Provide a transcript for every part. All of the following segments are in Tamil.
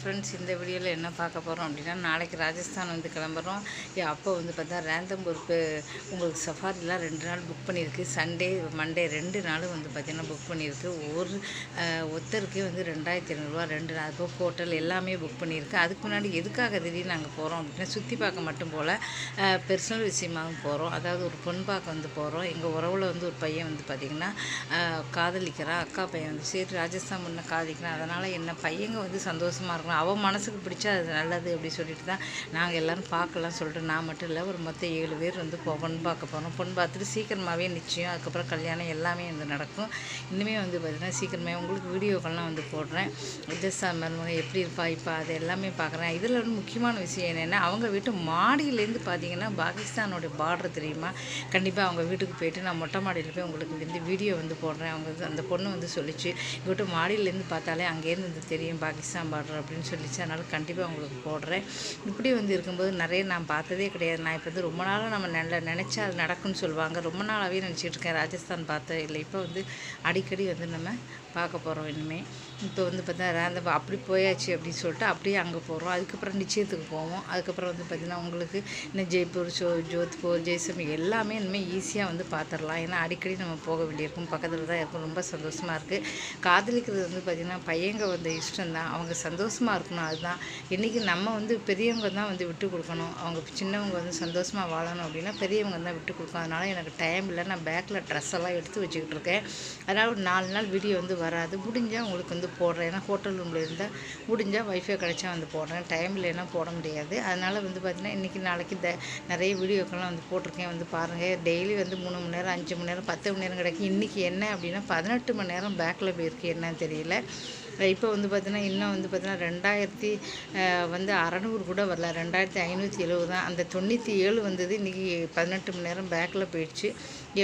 ஃப்ரெண்ட்ஸ் இந்த வீடியோவில் என்ன பார்க்க போகிறோம் அப்படின்னா நாளைக்கு ராஜஸ்தான் வந்து கிளம்புறோம். என் அப்போ வந்து பார்த்தா ரேந்தம்பூர் உங்களுக்கு சஃபாரிலாம் ரெண்டு நாள் புக் பண்ணியிருக்கு. சண்டே மண்டே ரெண்டு நாளும் வந்து பார்த்திங்கன்னா புக் பண்ணியிருக்கு. ஒரு ஒத்தருக்கே ஒருத்தருக்கே வந்து ரெண்டாயிரத்தி ஐநூறுரூவா ரெண்டு நாள் இப்போ ஹோட்டல் எல்லாமே புக் பண்ணியிருக்கு. அதுக்கு முன்னாடி எதுக்காக திடீர்னு நாங்கள் போகிறோம் அப்படின்னா சுற்றி பார்க்க மட்டும் போல் பெர்சனல் விஷயமாகவும் போகிறோம் அதாவது ஒரு பொன் பார்க்க வந்து போகிறோம் எங்கள் உறவில் வந்து ஒரு பையன் வந்து பார்த்திங்கன்னா காதலிக்கிறான். அக்கா பையன் வந்து சரி ராஜஸ்தான் முன்ன காதலிக்கிறான். அதனால் என்ன பையங்க வந்து சந்தோஷமாக இருக்கும் இருக்கணும் அவன் மனசுக்கு பிடிச்சா அது நல்லது அப்படி சொல்லிட்டு தான் நாங்கள் எல்லோரும் பார்க்கலாம் சொல்லிட்டு நான் மட்டும் இல்லை ஒரு மொத்தம் ஏழு பேர் வந்து பொன் பார்க்க போகிறோம் பொன் பார்த்துட்டு சீக்கிரமாகவே நிச்சயம் அதுக்கப்புறம் கல்யாணம் எல்லாமே வந்து நடக்கும். இன்னுமே வந்து பார்த்திங்கன்னா சீக்கிரமே உங்களுக்கு வீடியோக்கள்லாம் வந்து போடுறேன். விஜயசா மருமக எப்படி இருப்பா? இப்போ அது எல்லாமே பார்க்குறேன் இதில் ஒரு முக்கியமான விஷயம் என்னென்னா அவங்க வீட்டு மாடியிலேருந்து பார்த்தீங்கன்னா பாகிஸ்தானோடைய பார்டர் தெரியுமா? கண்டிப்பாக அவங்க வீட்டுக்கு போயிட்டு நான் மொட்டை மாடியில் போய் உங்களுக்கு வந்து வீடியோ வந்து போடுறேன். அவங்க வந்து அந்த பொண்ணு வந்து சொல்லிச்சு இங்கிட்ட வீட்டு மாடியிலேருந்து பார்த்தாலே அங்கேருந்து வந்து தெரியும் பாகிஸ்தான் பார்டர் அப்படின்னு. சொல்லிச்சு அதனால் கண்டிப்பாக உங்களுக்கு போடுறேன். இப்படி வந்து இருக்கும்போது நிறைய நான் பார்த்ததே கிடையாது. நான் இப்போ வந்து ரொம்ப நாளாக நம்ம நல்ல நினச்சா அது நடக்கும்னு சொல்லுவாங்க. ரொம்ப நாளாகவே நினச்சிட்டு இருக்கேன். ராஜஸ்தான் பார்த்தேன் இல்லை இப்போ வந்து அடிக்கடி வந்து நம்ம பார்க்க போகிறோம் இனிமேல் இப்போ வந்து பார்த்தா ரேந்த அப்படி போயாச்சு அப்படின்னு சொல்லிட்டு அப்படியே அங்கே போகிறோம் அதுக்கப்புறம் நிச்சயத்துக்கு போவோம். அதுக்கப்புறம் வந்து பார்த்திங்கன்னா உங்களுக்கு இன்னும் ஜெய்ப்பூர் ஜோ ஜோத்பூர் ஜெய்சல்மர் எல்லாமே இனிமேல் ஈஸியாக வந்து பார்த்துடலாம் ஏன்னா அடிக்கடி நம்ம போக வேண்டியிருக்கும். பக்கத்தில் தான் இருக்கும். ரொம்ப சந்தோஷமாக இருக்குது காதலிக்கிறது வந்து பார்த்திங்கன்னா பையங்க வந்து இஷ்டம் தான் அவங்க சந்தோஷமாக இருக்கணும் அதுதான். இன்றைக்கி நம்ம வந்து பெரியவங்க தான் வந்து விட்டு கொடுக்கணும். அவங்க சின்னவங்க வந்து சந்தோஷமாக வாழணும் அப்படின்னா பெரியவங்க தான் விட்டு கொடுக்கணும். அதனால் எனக்கு டைம் இல்லை. நான் பேக்கில் ட்ரெஸ் எல்லாம் எடுத்து வச்சுக்கிட்டு இருக்கேன். அதனால் ஒரு நாலு நாள் வீடியோ வந்து வராது. முடிஞ்சால் உங்களுக்கு வந்து போடுறேன். ஏன்னா ஹோட்டல் ரூமில் இருந்தால் முடிஞ்சால் வைஃபை கிடைச்சா வந்து போடுறேன். டைம் இல்லைன்னா போட முடியாது. அதனால் வந்து பார்த்திங்கன்னா இன்றைக்கி நாளைக்கு த நிறைய வீடியோக்கெல்லாம் வந்து போட்டிருக்கேன். வந்து பாருங்கள் டெய்லி வந்து மூணு மணி நேரம் அஞ்சு மணி நேரம் பத்து மணி நேரம் கிடைக்கும். இன்றைக்கி என்ன அப்படின்னா பதினெட்டு மணி நேரம் பேக்கில் போயிருக்கு. என்னன்னு தெரியல. இப்போ வந்து பார்த்தீங்கன்னா இன்னும் வந்து பார்த்தீங்கன்னா ரெண்டாயிரத்தி வந்து அறநூறு கூட வரல. ரெண்டாயிரத்தி ஐநூற்றி எழுபது தான். அந்த தொண்ணூற்றி ஏழு வந்தது இன்றைக்கி பதினெட்டு மணி நேரம் பேக்கில் போயிடுச்சு.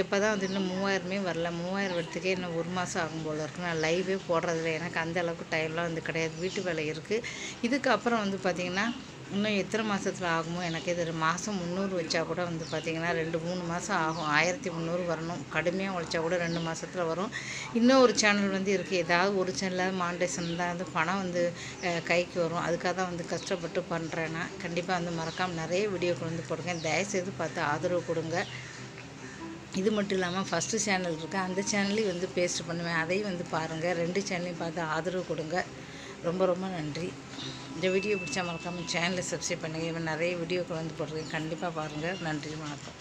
எப்போ தான் வந்து இன்னும் மூவாயிரமே வரல. மூவாயிரம் வரத்துக்கே இன்னும் ஒரு மாதம் ஆகும் போல் இருக்குது நான் லைவே போடுறதில்ல. எனக்கு அந்த அளவுக்கு டைம்லாம் வந்து கிடையாது. வீட்டு வேலை இருக்குது இதுக்கப்புறம் வந்து பார்த்திங்கன்னா இன்னும் எத்தனை மாதத்தில் ஆகுமோ? எனக்கு இது மாதம் முந்நூறு வச்சா கூட வந்து பார்த்திங்கன்னா ரெண்டு மூணு மாதம் ஆகும். ஆயிரத்தி முந்நூறு வரணும். கடுமையாக உழைச்சா கூட ரெண்டு மாதத்தில் வரும். இன்னும் ஒரு சேனல் வந்து இருக்குது ஏதாவது ஒரு சேனலில் மாண்டேஷன் தான் வந்து பணம் வந்து கைக்கு வரும். அதுக்காக தான் வந்து கஷ்டப்பட்டு பண்ணுறேன்னா கண்டிப்பாக வந்து மறக்காமல் நிறைய வீடியோக்கள் வந்து போடுங்க. தயவுசெய்து பார்த்து ஆதரவு கொடுங்க. இது மட்டும் இல்லாமல் ஃபஸ்ட்டு சேனல் இருக்குது அந்த சேனல்லையும் வந்து பேஸ்ட் பண்ணுவேன். அதையும் வந்து பாருங்கள் ரெண்டு சேனலையும் பார்த்து ஆதரவு கொடுங்க. ரொம்ப ரொம்ப நன்றி. இந்த வீடியோ பிடிச்சா மறக்காமல் சேனலை சப்ஸ்கிரைப் பண்ணுங்கள் இவன் நிறைய வீடியோக்கள் வந்து போடுறீங்க கண்டிப்பாக பாருங்கள் நன்றி வணக்கம்.